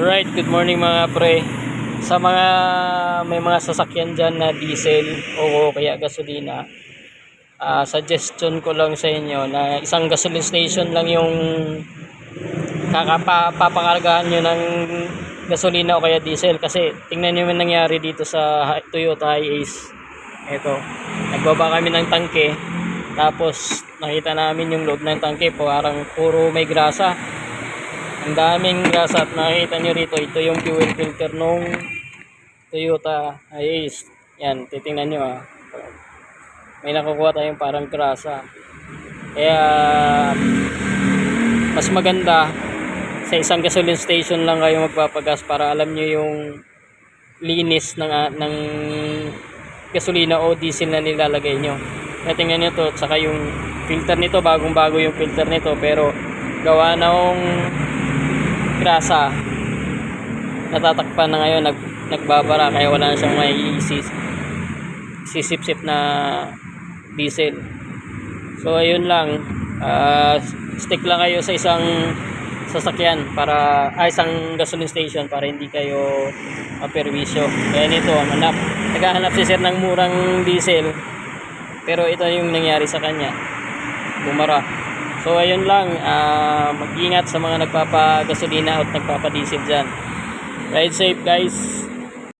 Right, good morning mga pre. Sa mga may mga sasakyan dyan na diesel o kaya gasolina, ah, suggestion ko lang sa inyo na isang gasoline station lang yung kakapapakargahan nyo ng gasolina o kaya diesel kasi tingnan nyo yung nangyari dito sa Toyota Hiace. Ito, nagbaba kami ng tangke tapos nakita namin yung loob ng tangke parang puro may grasa ang daming grasa at nakikita nyo rito, ito yung fuel filter nung Toyota Hiace. Yan, titingnan nyo ah. May nakukuha tayong parang grasa. Kaya, mas maganda sa isang gasoline station lang kayo magpapagas para alam nyo yung linis ng, ah, ng gasolina o diesel na nilalagay nyo. Kaya tingnan nyo to, tsaka yung filter nito, bagong bago yung filter nito, pero gawa ng grasa. Natatakpan na ngayon nag, nagbabara kaya wala na siyang may sis, sisip-sip na diesel. So ayun lang. Ah, stick lang kayo sa isang sasakyan para ay isang gasoline station para hindi kayo maperwisyo kaya nito hanap. Naghahanap si sir ng murang diesel pero ito yung nangyari sa kanya. Bumara So ayun lang, ah, mag-ingat sa mga nagpapagasolina at nagpapadiesel dyan. Ride safe guys.